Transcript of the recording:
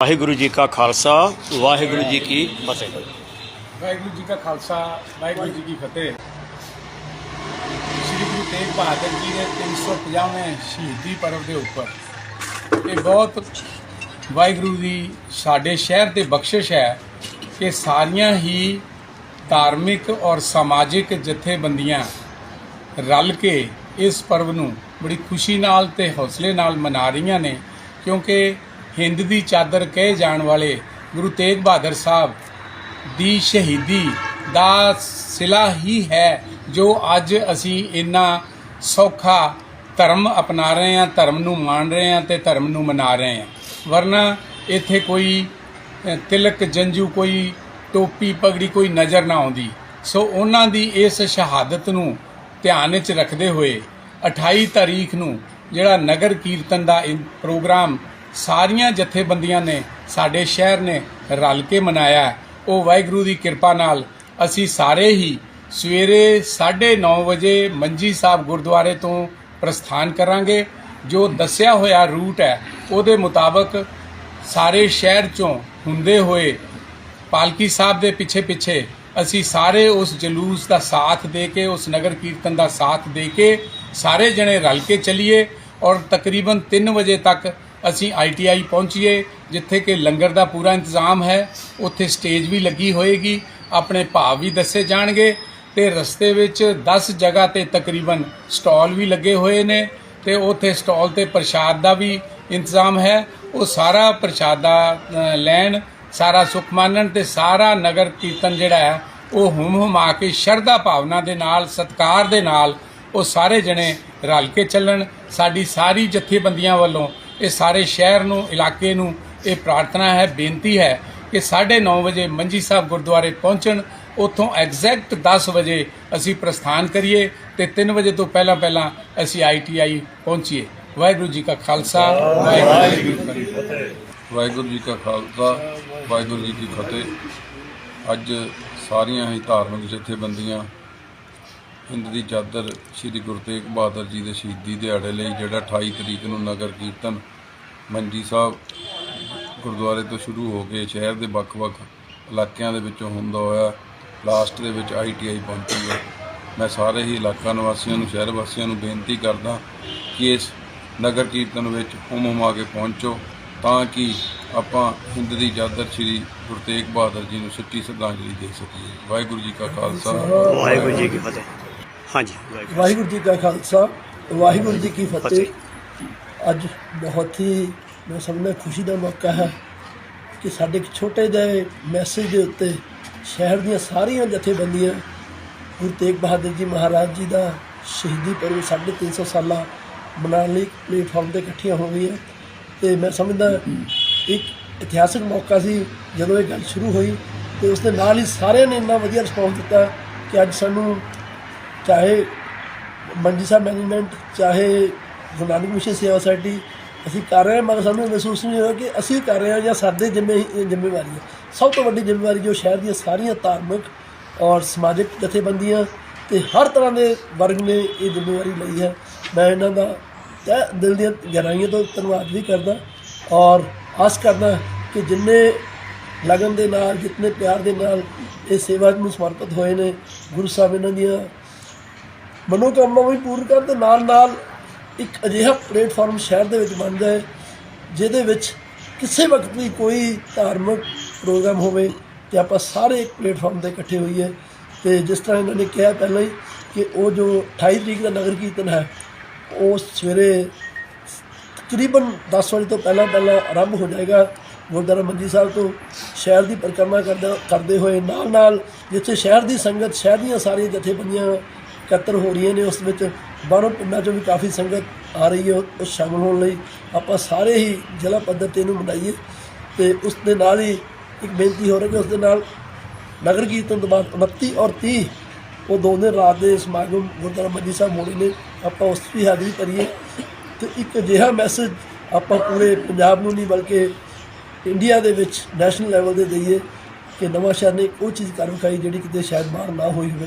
ਵਾਹਿਗੁਰੂ ਜੀ ਕਾ ਖਾਲਸਾ, ਵਾਹਿਗੁਰੂ ਜੀ ਕੀ ਫਤਿਹ। ਵਾਹਿਗੁਰੂ ਜੀ ਕਾ ਖਾਲਸਾ, ਵਾਹਿਗੁਰੂ ਜੀ ਕੀ ਫਤਿਹ। ਸ੍ਰੀ ਗੁਰੂ ਤੇਗ ਬਹਾਦਰ ਜੀ ਦੇ 350ਵੇਂ ਸ਼ਹੀਦੀ ਪਰਵ ਦੇ ਉੱਪਰ। ਇਹ ਬਹੁਤ ਵਾਹਿਗੁਰੂ ਦੀ ਸਾਡੇ ਸ਼ਹਿਰ ਤੇ ਬਖਸ਼ਿਸ਼ ਹੈ ਕਿ ਸਾਰੀਆਂ ਹੀ ਧਾਰਮਿਕ ਔਰ ਸਮਾਜਿਕ ਜਥੇਬੰਦੀਆਂ ਰਲ ਕੇ ਇਸ ਪਰਵ ਨੂੰ ਬੜੀ ਖੁਸ਼ੀ ਨਾਲ ਤੇ ਹੌਸਲੇ ਨਾਲ ਮਨਾ ਰਹੀਆਂ ਨੇ, ਕਿਉਂਕਿ ਹਿੰਦ ਦੀ ਚਾਦਰ ਕਹੇ ਜਾਣ ਵਾਲੇ ਗੁਰੂ ਤੇਗ ਬਹਾਦਰ ਸਾਹਿਬ ਦੀ ਸ਼ਹੀਦੀ ਦਾ ਸਿਲਾ ਹੀ ਹੈ ਜੋ ਅੱਜ ਅਸੀਂ ਇੰਨਾ ਸੌਖਾ ਧਰਮ ਅਪਣਾ ਰਹੇ ਹਾਂ, ਧਰਮ ਨੂੰ ਮੰਨ ਰਹੇ ਹਾਂ ਤੇ ਧਰਮ ਨੂੰ ਮਨਾ ਰਹੇ ਹਾਂ। ਵਰਨਾ ਇੱਥੇ ਕੋਈ ਤਿਲਕ ਜੰਜੂ, ਕੋਈ ਟੋਪੀ ਪਗੜੀ ਕੋਈ ਨਜ਼ਰ ਨਾ ਆਉਂਦੀ। ਸੋ ਉਹਨਾਂ ਦੀ ਇਸ ਸ਼ਹਾਦਤ ਨੂੰ ਧਿਆਨ ਵਿੱਚ ਰੱਖਦੇ ਹੋਏ 28 ਤਾਰੀਖ ਨੂੰ ਜਿਹੜਾ ਨਗਰ ਕੀਰਤਨ ਦਾ ਇਹ ਪ੍ਰੋਗਰਾਮ ਸਾਰੀਆਂ ਜਥੇਬੰਦੀਆਂ ਨੇ ਸਾਡੇ ਸ਼ਹਿਰ ਨੇ ਰਲ ਕੇ ਮਨਾਇਆ ਉਹ ਵਾਹਿਗੁਰੂ ਦੀ ਕਿਰਪਾ ਨਾਲ ਅਸੀਂ ਸਾਰੇ ਹੀ ਸਵੇਰੇ 9:30 ਵਜੇ ਮੰਜੀ ਸਾਹਿਬ ਗੁਰਦੁਆਰੇ ਤੋਂ ਪ੍ਰਸਥਾਨ ਕਰਾਂਗੇ। ਜੋ ਦੱਸਿਆ ਹੋਇਆ ਰੂਟ ਹੈ, ਉਹਦੇ ਮੁਤਾਬਕ ਸਾਰੇ ਸ਼ਹਿਰ ਚੋਂ ਹੁੰਦੇ ਹੋਏ ਪਾਲਕੀ ਸਾਹਿਬ ਦੇ ਪਿੱਛੇ ਪਿੱਛੇ ਅਸੀਂ ਸਾਰੇ ਉਸ ਜਲੂਸ ਦਾ ਸਾਥ ਦੇ ਕੇ, ਉਸ ਨਗਰ ਕੀਰਤਨ ਦਾ ਸਾਥ ਦੇ ਕੇ ਸਾਰੇ ਜਣੇ ਰਲ ਕੇ ਚੱਲੀਏ ਔਰ ਤਕਰੀਬਨ 3 ਵਜੇ ਤੱਕ ਅਸੀਂ ਆਈਟੀਆਈ ਪਹੁੰਚੀਏ, ਜਿੱਥੇ ਕਿ ਲੰਗਰ ਦਾ ਪੂਰਾ ਇੰਤਜ਼ਾਮ ਹੈ, ਉੱਥੇ ਸਟੇਜ ਵੀ ਲੱਗੀ ਹੋਏਗੀ, ਆਪਣੇ ਭਾਵ ਵੀ ਦੱਸੇ ਜਾਣਗੇ, ਤੇ ਰਸਤੇ ਵਿੱਚ 10 ਜਗ੍ਹਾ ਤੇ ਤਕਰੀਬਨ ਸਟਾਲ ਵੀ ਲੱਗੇ ਹੋਏ ਨੇ, ਤੇ ਉੱਥੇ ਸਟਾਲ ਤੇ ਪ੍ਰਸ਼ਾਦ ਦਾ ਵੀ ਇੰਤਜ਼ਾਮ ਹੈ, ਉਹ ਸਾਰਾ ਪ੍ਰਸ਼ਾਦਾ ਲੈਣ, ਸਾਰਾ ਸੁਖ ਮਾਨਣ ਤੇ ਸਾਰਾ ਨਗਰ ਕੀਰਤਨ ਜਿਹੜਾ ਹੈ, ਉਹ ਹੁਮ ਹੁਮਾ ਕੇ ਸ਼ਰਧਾ ਭਾਵਨਾ ਦੇ ਨਾਲ, ਸਤਕਾਰ ਦੇ ਨਾਲ, ਉਹ ਸਾਰੇ ਜਣੇ ਰਲ ਕੇ ਚੱਲਣ, ਸਾਡੀ ਸਾਰੀ ਜਥੇਬੰਦੀਆਂ ਵੱਲੋਂ ਇਹ ਸਾਰੇ ਸ਼ਹਿਰ ਨੂੰ, ਇਲਾਕੇ ਨੂੰ ਇਹ ਪ੍ਰਾਰਥਨਾ ਹੈ, ਬੇਨਤੀ ਹੈ ਕਿ 9:30 ਵਜੇ ਮੰਜੀ ਸਾਹਿਬ ਗੁਰਦੁਆਰੇ ਪਹੁੰਚਣ, ਉੱਥੋਂ ਐਗਜ਼ੈਕਟ 10 ਵਜੇ ਅਸੀਂ ਪ੍ਰਸਥਾਨ ਕਰੀਏ ਤੇ 3 ਵਜੇ ਤੋਂ ਪਹਿਲਾਂ ਪਹਿਲਾਂ ਅਸੀਂ ਆਈਟੀਆਈ ਪਹੁੰਚੀਏ। ਵਾਹਿਗੁਰੂ ਜੀ ਕਾ ਖਾਲਸਾ, ਵਾਹਿਗੁਰੂ ਜੀ ਕੀ ਫਤਿਹ। ਵਾਹਿਗੁਰੂ ਜੀ ਕਾ ਖਾਲਸਾ, ਵਾਹਿਗੁਰੂ ਜੀ ਕੀ ਫਤਿਹ। ਅੱਜ ਸਾਰੀਆਂ ਹੀ ਧਾਰਮਿਕ ਜਥੇਬੰਦੀਆਂ ਹਿੰਦ ਦੀ ਚਾਦਰ ਸ੍ਰੀ ਗੁਰੂ ਤੇਗ ਬਹਾਦਰ ਜੀ ਦੇ ਸ਼ਹੀਦੀ ਦਿਹਾੜੇ ਲਈ ਜਿਹੜਾ 28 ਤਰੀਕ ਨੂੰ ਨਗਰ ਕੀਰਤਨ ਮੰਜੀ ਸਾਹਿਬ ਗੁਰਦੁਆਰੇ ਤੋਂ ਸ਼ੁਰੂ ਹੋ ਕੇ ਸ਼ਹਿਰ ਦੇ ਵੱਖ-ਵੱਖ ਇਲਾਕਿਆਂ ਦੇ ਵਿੱਚੋਂ ਹੁੰਦਾ ਹੋਇਆ, ਲਾਸਟ ਦੇ ਵਿੱਚ ਆਈਟੀਆਈ ਪਹੁੰਚੂਗਾ ਮੈਂ ਸਾਰੇ ਹੀ ਇਲਾਕਾ ਨਿਵਾਸੀਆਂ ਨੂੰ, ਸ਼ਹਿਰ ਵਾਸੀਆਂ ਨੂੰ ਬੇਨਤੀ ਕਰਦਾ ਕਿ ਇਸ ਨਗਰ ਕੀਰਤਨ ਵਿੱਚ ਹੁਮ ਹੁਮਾ ਕੇ ਪਹੁੰਚੋ ਤਾਂ ਕਿ ਆਪਾਂ ਹਿੰਦ ਦੀ ਚਾਦਰ ਸ੍ਰੀ ਗੁਰੂ ਤੇਗ ਬਹਾਦਰ ਜੀ ਨੂੰ ਸੱਚੀ ਸ਼ਰਧਾਂਜਲੀ ਦੇ ਸਕੀਏ। ਵਾਹਿਗੁਰੂ ਜੀ ਕਾ ਖਾਲਸਾ। ਵਾਹਿਗੁਰੂ ਜੀ ਕੀ ਫਤਿਹ। ਹਾਂਜੀ। ਵਾਹਿਗੁਰੂ ਜੀ ਕਾ ਖਾਲਸਾ ਵਾਹਿਗੁਰੂ ਜੀ ਕੀ ਫਤਿਹ। ਅੱਜ ਬਹੁਤ ਹੀ ਮੈਂ ਸਮਝਦਾ ਖੁਸ਼ੀ ਦਾ ਮੌਕਾ ਹੈ ਕਿ ਸਾਡੇ ਇੱਕ ਛੋਟੇ ਜਿਹੇ ਮੈਸੇਜ ਦੇ ਉੱਤੇ ਸ਼ਹਿਰ ਦੀਆਂ ਸਾਰੀਆਂ ਜਥੇਬੰਦੀਆਂ ਗੁਰੂ ਤੇਗ ਬਹਾਦਰ ਜੀ ਮਹਾਰਾਜ ਜੀ ਦਾ ਸ਼ਹੀਦੀ ਪਰਵ 350 ਸਾਲਾ ਮਨਾਉਣ ਲਈ ਪਲੇਟਫਾਰਮ ਤੇ ਇਕੱਠੀਆਂ ਹੋ ਗਈਆਂ। ਤੇ ਮੈਂ ਸਮਝਦਾ ਇੱਕ ਇਤਿਹਾਸਕ ਮੌਕਾ ਸੀ ਜਦੋਂ ਇਹ ਗੱਲ ਸ਼ੁਰੂ ਹੋਈ ਤੇ ਉਸ ਦੇ ਨਾਲ ਹੀ ਸਾਰਿਆਂ ਨੇ ਇੰਨਾ ਵਧੀਆ ਰਿਸਪੌਂਸ ਦਿੱਤਾ ਕਿ ਅੱਜ ਸਾਨੂੰ ਚਾਹੇ ਮੰਡੀ ਸਾਹਿਬ ਮੈਨੇਜਮੈਂਟ, ਚਾਹੇ ਗੁਰੂ ਨਾਨਕ ਮਿਸ਼ਨ ਸੇਵਾ ਸੋਸਾਇਟੀ ਅਸੀਂ ਕਰ ਰਹੇ ਹਾਂ, ਮਗਰ ਸਾਨੂੰ ਇਹ ਮਹਿਸੂਸ ਨਹੀਂ ਹੋਇਆ ਕਿ ਅਸੀਂ ਕਰ ਰਹੇ ਹਾਂ ਜਾਂ ਸਾਡੇ ਜਿੰਮੇ ਇਹ ਜ਼ਿੰਮੇਵਾਰੀ ਹੈ। ਸਭ ਤੋਂ ਵੱਡੀ ਜ਼ਿੰਮੇਵਾਰੀ ਜੋ ਸ਼ਹਿਰ ਦੀਆਂ ਸਾਰੀਆਂ ਧਾਰਮਿਕ ਔਰ ਸਮਾਜਿਕ ਜਥੇਬੰਦੀਆਂ ਤੇ ਹਰ ਤਰ੍ਹਾਂ ਦੇ ਵਰਗ ਨੇ ਇਹ ਜ਼ਿੰਮੇਵਾਰੀ ਲਈ ਹੈ। ਮੈਂ ਇਹਨਾਂ ਦਾ ਤਹਿ ਦਿਲ ਦੀਆਂ ਗਹਿਰਾਈਆਂ ਤੋਂ ਧੰਨਵਾਦ ਵੀ ਕਰਦਾ ਔਰ ਆਸ ਕਰਦਾ ਕਿ ਜਿੰਨੇ ਲਗਨ ਦੇ ਨਾਲ ਜਿਤਨੇ ਪਿਆਰ ਦੇ ਨਾਲ ਇਹ ਸੇਵਾ ਨੂੰ ਸਮਰਪਿਤ ਹੋਏ ਨੇ, ਗੁਰੂ ਸਾਹਿਬ ਇਹਨਾਂ ਦੀਆਂ ਮਨੋਕਾਮਨਾ ਵੀ ਪੂਰਨ ਕਰਨ ਦੇ ਨਾਲ ਨਾਲ ਇੱਕ ਅਜਿਹਾ ਪਲੇਟਫਾਰਮ ਸ਼ਹਿਰ ਦੇ ਵਿੱਚ ਬਣ ਜਾਏ, ਜਿਹਦੇ ਵਿੱਚ ਕਿਸੇ ਵਕਤ ਵੀ ਕੋਈ ਧਾਰਮਿਕ ਪ੍ਰੋਗਰਾਮ ਹੋਵੇ ਤੇ ਆਪਾਂ ਸਾਰੇ ਇੱਕ ਪਲੇਟਫਾਰਮ ਤੇ ਇਕੱਠੇ ਹੋਈਏ। ਤੇ ਜਿਸ ਤਰ੍ਹਾਂ ਇਹਨਾਂ ਨੇ ਕਿਹਾ ਪਹਿਲਾਂ ਹੀ ਕਿ ਉਹ ਜੋ 28 ਤਰੀਕ ਦਾ ਨਗਰ ਕੀਰਤਨ ਹੈ, ਉਹ ਸਵੇਰੇ ਤਕਰੀਬਨ 10 ਵਜੇ ਤੋਂ ਪਹਿਲਾਂ ਪਹਿਲਾਂ ਆਰੰਭ ਹੋ ਜਾਏਗਾ। ਗੁਰਦੁਆਰਾ ਮੰਜੀ ਸਾਹਿਬ ਤੋਂ ਸ਼ਹਿਰ ਦੀ ਪਰਿਕਰਮਾ ਕਰਦੇ ਕਰਦੇ ਹੋਏ ਨਾਲ ਨਾਲ ਜਿੱਥੇ ਸ਼ਹਿਰ ਦੀ ਸੰਗਤ, ਸ਼ਹਿਰ ਦੀਆਂ ਸਾਰੀਆਂ ਜਥੇਬੰਦੀਆਂ ਇਕੱਤਰ ਹੋ ਰਹੀਆਂ ਨੇ, ਉਸ ਵਿੱਚ ਬਾਹਰੋਂ ਪਿੰਡਾਂ ਚੋਂ ਵੀ ਕਾਫੀ ਸੰਗਤ ਆ ਰਹੀ ਹੈ, ਉਹ ਸ਼ਾਮਲ ਹੋਣ ਲਈ ਆਪਾਂ ਸਾਰੇ ਹੀ ਜ਼ਿਲ੍ਹਾ ਪੱਧਰ ਤੇ ਇਹਨੂੰ ਮਨਾਈਏ ਤੇ ਉਸ ਦੇ ਨਾਲ ਹੀ ਇੱਕ ਬੇਨਤੀ ਹੋ ਰਹੀ ਹੈ ਕਿ ਉਸ ਦੇ ਨਾਲ ਨਗਰ ਕੀਰਤਨ ਤੋਂ ਬਾਅਦ 29 ਔਰ 30 ਉਹ ਦੋ ਦਿਨ ਰਾਤ ਦੇ ਸਮਾਗਮ ਗੁਰਦੁਆਰਾ ਮੰਜੀ ਸਾਹਿਬ ਮੋੜੀ ਨੇ, ਆਪਾਂ ਉਸ 'ਚ ਵੀ ਹਾਜ਼ਰੀ ਭਰੀਏ ਤੇ ਇੱਕ ਅਜਿਹਾ ਮੈਸੇਜ ਆਪਾਂ ਪੂਰੇ ਪੰਜਾਬ ਨੂੰ ਨਹੀਂ ਬਲਕਿ ਇੰਡੀਆ ਦੇ ਵਿੱਚ ਨੈਸ਼ਨਲ ਲੈਵਲ ਤੇ ਦਈਏ ਕਿ ਨਵਾਂ ਸ਼ਹਿਰ ਨੇ ਉਹ ਚੀਜ਼ ਕਰ ਵਿਖਾਈ ਜਿਹੜੀ ਕਿਤੇ ਸ਼ਾਇਦ ਬਾਹਰ ਨਾ ਹੋਈ ਹੋਵੇ।